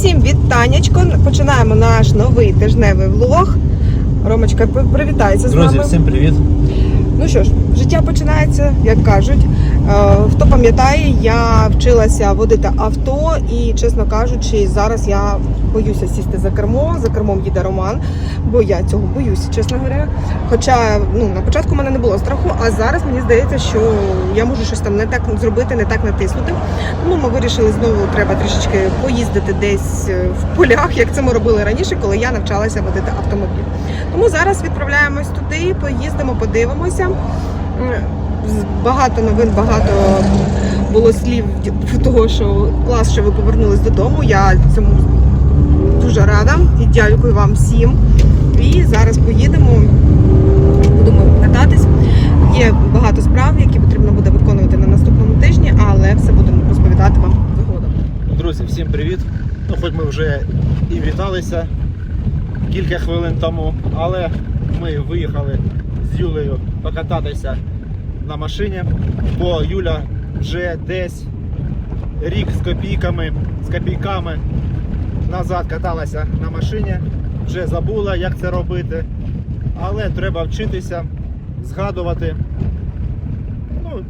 Усім вітаннячко. Починаємо наш новий тижневий влог. Ромочка, привітайся з Друзі, всім привіт! Ну що ж, життя починається, як кажуть. Е, Хто пам'ятає, я вчилася водити авто, і, чесно кажучи, зараз я боюся сісти за кермо. За кермом їде Роман, бо я цього боюся, чесно говоря. Хоча ну, на початку в мене не було страху, а зараз мені здається, що я можу щось там не так зробити, не так натиснути. Тому ми вирішили знову треба трішечки поїздити десь е, в полях, як це ми робили раніше, коли я навчалася водити автомобіль. Тому зараз відправляємось туди, поїздимо, подивимося. Багато новин, багато було слів того, що клас, що ви повернулись додому. Я цьому дуже рада і дякую вам всім. І зараз поїдемо, будемо кататись. Є багато справ, які потрібно буде виконувати на наступному тижні, але все будемо розповідати вам згодом. Друзі, всім привіт! Ну, хоч ми вже і віталися кілька хвилин тому, але ми виїхали з Юлею покататися на машині, бо Юля вже десь рік з копійками, з копійками назад каталася на машині, вже забула, як це робити. Але треба вчитися, згадувати. Ну,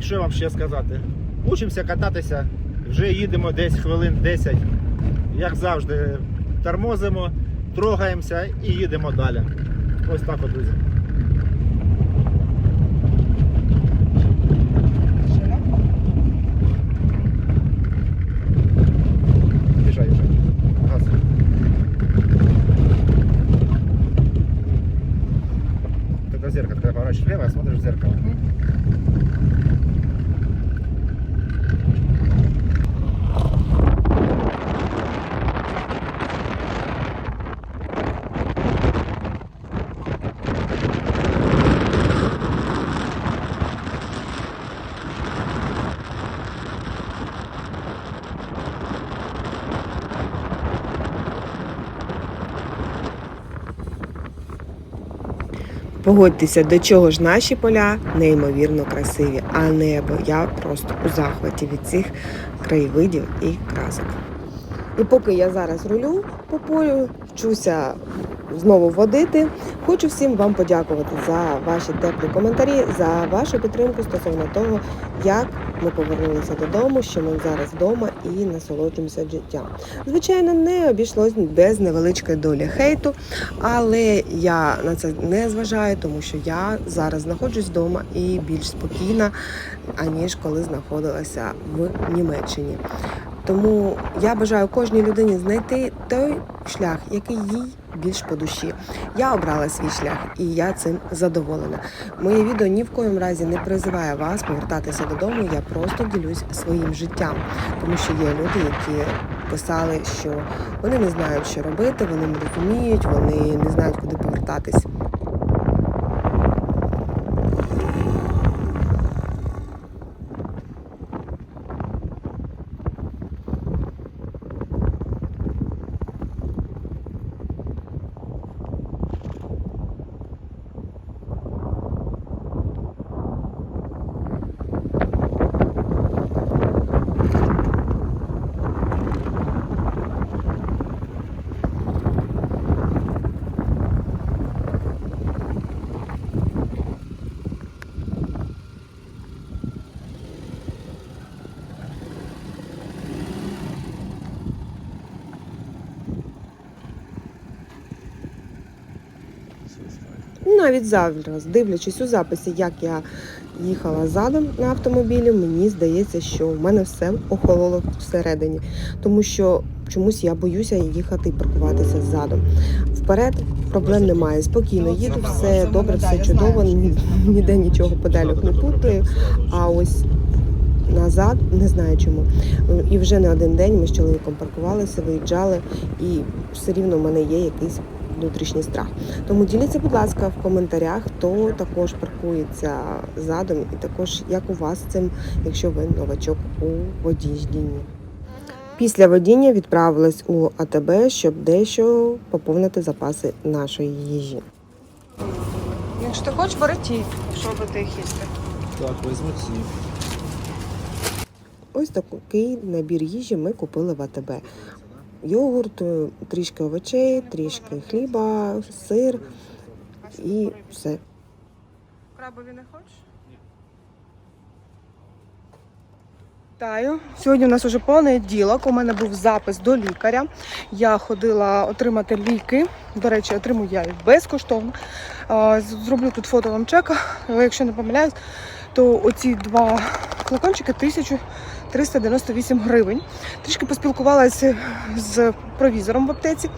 що вам ще сказати? Учимося кататися, вже їдемо десь хвилин 10. Як завжди, тормозимо, трогаємося і їдемо далі. Ось так от, друзі. Погодьтеся, до чого ж наші поля неймовірно красиві, а небо я просто у захваті від цих краєвидів і красок. І поки я зараз рулю по полю, вчуся знову водити. Хочу всім вам подякувати за ваші теплі коментарі, за вашу підтримку стосовно того, як ми повернулися додому, що ми зараз вдома і насолоджуємося життям. Звичайно, не обійшлось без невеличкої долі хейту, але я на це не зважаю, тому що я зараз знаходжусь вдома і більш спокійна, аніж коли знаходилася в Німеччині. Тому я бажаю кожній людині знайти той шлях, який їй більш по душі. Я обрала свій шлях, і я цим задоволена. Моє відео ні в коєму разі не призиває вас повертатися додому. Я просто ділюсь своїм життям, тому що є люди, які писали, що вони не знають, що робити, вони не розуміють, вони не знають, куди повертатись. Навіть зараз, дивлячись у записі, як я їхала задом на автомобілі, мені здається, що в мене все охололо всередині, тому що чомусь я боюся їхати і паркуватися задом. Вперед проблем немає. Спокійно їду, все добре, все чудово, ніде нічого подалік не путаю. А ось назад не знаю чому. І вже не один день ми з чоловіком паркувалися, виїжджали, і все рівно в мене є якийсь внутрішній страх. Тому діліться, будь ласка, в коментарях, хто також паркується задом, і також як у вас з цим, якщо ви новачок у водінні. Після водіння відправилась у АТБ, щоб дещо поповнити запаси нашої їжі. Якщо ти хочеш, бери ті, що би ти їсти. Так, візьму ці. Ось такий набір їжі ми купили в АТБ. Йогурт, трішки овочей, трішки хліба, сир і все. Крабові не хочеш? Вітаю. Сьогодні у нас уже понеділок. У мене був запис до лікаря. Я ходила отримати ліки. До речі, отримую я їх безкоштовно. Зроблю тут фото вам чека. Якщо не помиляюсь, то оці два флакончики 1398 гривень. Трішки поспілкувалася з провізором в аптеці,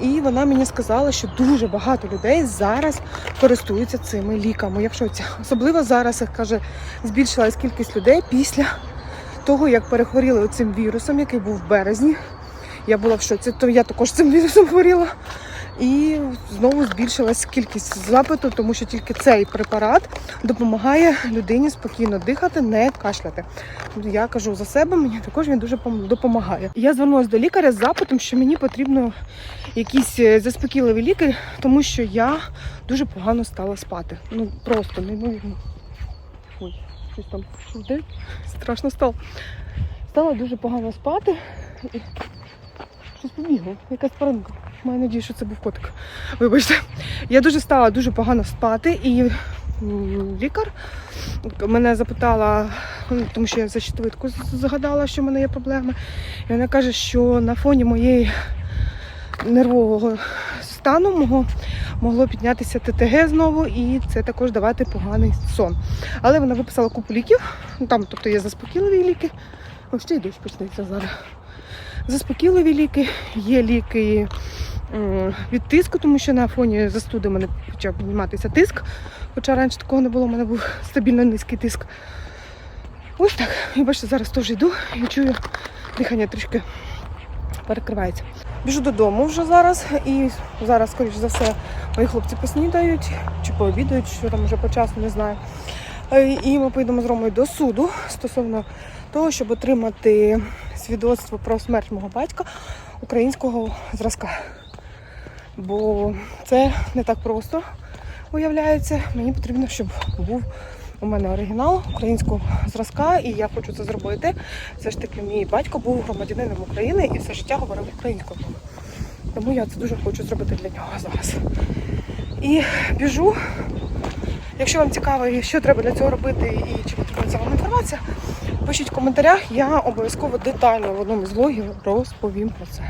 і вона мені сказала, що дуже багато людей зараз користуються цими ліками. Я в шоці. Особливо зараз, як каже, збільшилась кількість людей після того, як перехворіли цим вірусом, який був в березні. Я була в шоці, то я також цим вірусом хворіла. І знову збільшилась кількість запиту, тому що тільки цей препарат допомагає людині спокійно дихати, не кашляти. Я кажу за себе, мені також він дуже допомагає. Я звернулася до лікаря з запитом, що мені потрібно якісь е, заспокійливі ліки, тому що я дуже погано стала спати. Ну просто неймовірно. Ой, щось там де? Страшно стало. Стала дуже погано спати. Щось побігло, якась тваринка. Маю надію, що це був котик. Вибачте. Я дуже стала дуже погано спати, і лікар мене запитала, тому що я за щитовидку згадала, що в мене є проблеми. І вона каже, що на фоні моєї нервового стану мого могло піднятися ТТГ знову, і це також давати поганий сон. Але вона виписала купу ліків, ну, там, тобто є заспокійливі ліки. Ось ще й дощ почнеться зараз. Заспокійливі ліки, є ліки від тиску, тому що на фоні застуди в мене почав підніматися тиск. Хоча раніше такого не було, у мене був стабільно низький тиск. Ось так. І бачите, зараз теж йду і чую, дихання трішки перекривається. Біжу додому вже зараз, і зараз, скоріш за все, мої хлопці поснідають чи пообідають, що там вже по часу, не знаю. Е, І ми поїдемо з Ромою до суду стосовно того, щоб отримати свідоцтво про смерть мого батька українського зразка. Бо це не так просто виявляється. Мені потрібно, щоб був у мене оригінал українського зразка, і я хочу це зробити. Все ж таки, мій батько був громадянином України і все життя говорив українською. Тому я це дуже хочу зробити для нього зараз. І біжу. Якщо вам цікаво, що треба для цього робити і чи потрібна вам інформація, пишіть в коментарях, я обов'язково детально в одному з влогів розповім про це.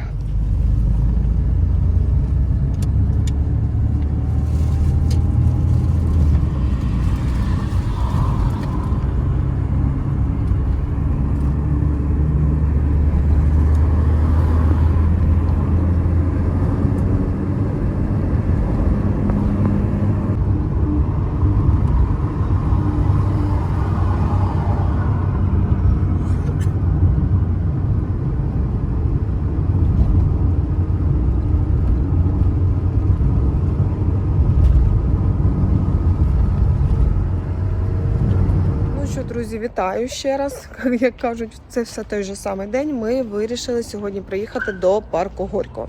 Ну що, друзі, вітаю ще раз. Як кажуть, це все той же самий день. Ми вирішили сьогодні приїхати до парку Горького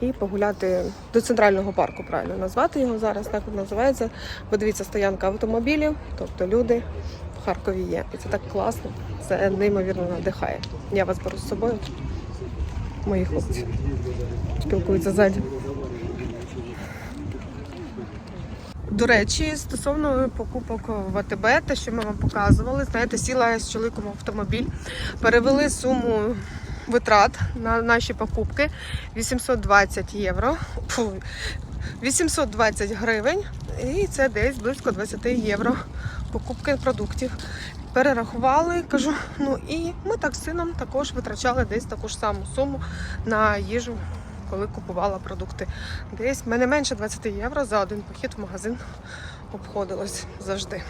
і погуляти до центрального парку, правильно назвати його зараз. Так він називається. Бо дивіться, стоянка автомобілів, тобто люди в Харкові є. І це так класно. Це неймовірно надихає. Я вас беру з собою. Мої хлопці спілкуються ззаді. До речі, стосовно покупок в АТБ, те, що ми вам показували, знаєте, сіла з чоловіком автомобіль, перевели суму витрат на наші покупки 820 євро. 820 гривень, і це десь близько 20 євро покупки продуктів. Перерахували, кажу, ну і ми так з сином також витрачали десь таку ж саму суму на їжу, коли купувала продукти. Десь мене менше 20 євро за один похід в магазин обходилось завжди.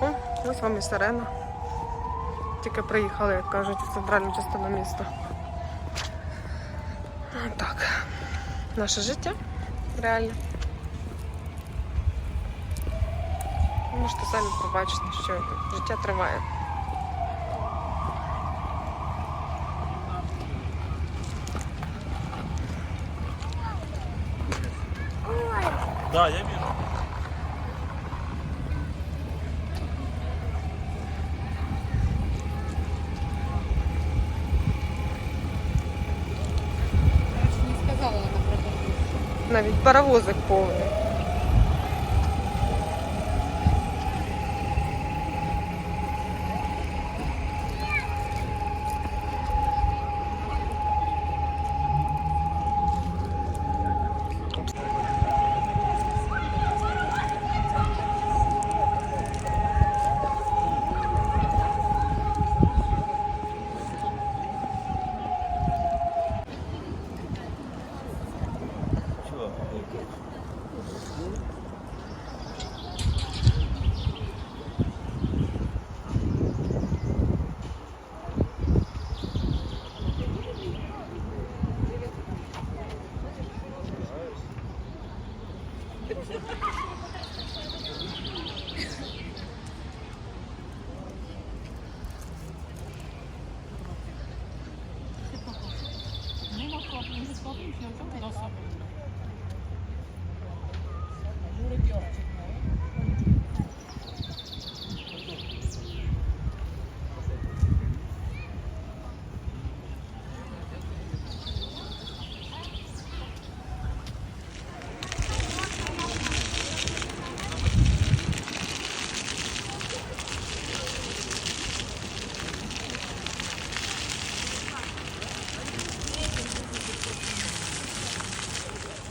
О, ось вам і сирена. Тільки приїхали, як кажуть, в центральну частину міста. Так, наше життя реальне. Можете самі побачити, що життя триває. Да, я вижу. Я не сказала, она про Она ведь паровозок полный.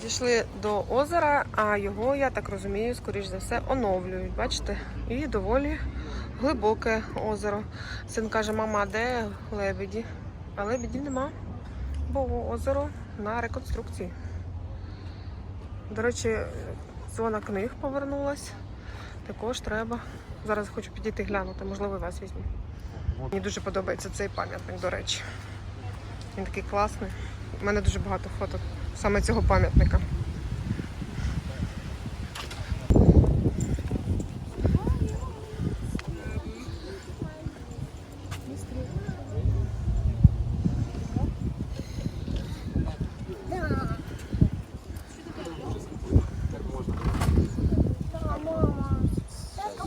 Дійшли до озера, а його, я так розумію, скоріш за все, оновлюють. Бачите? І доволі глибоке озеро. Син каже, мама, де лебеді? А лебедів нема, бо озеро на реконструкції. До речі, зона книг повернулась. Також треба. Зараз хочу підійти глянути, можливо, вас візьму. Мені дуже подобається цей пам'ятник, до речі. Він такий класний. У мене дуже багато фото саме цього пам'ятника.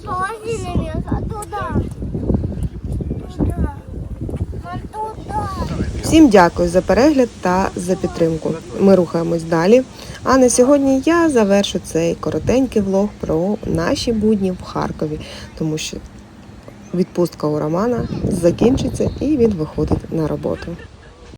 Так, Всім дякую за перегляд та за підтримку. Ми рухаємось далі. А на сьогодні я завершу цей коротенький влог про наші будні в Харкові, тому що відпустка у Романа закінчиться і він виходить на роботу.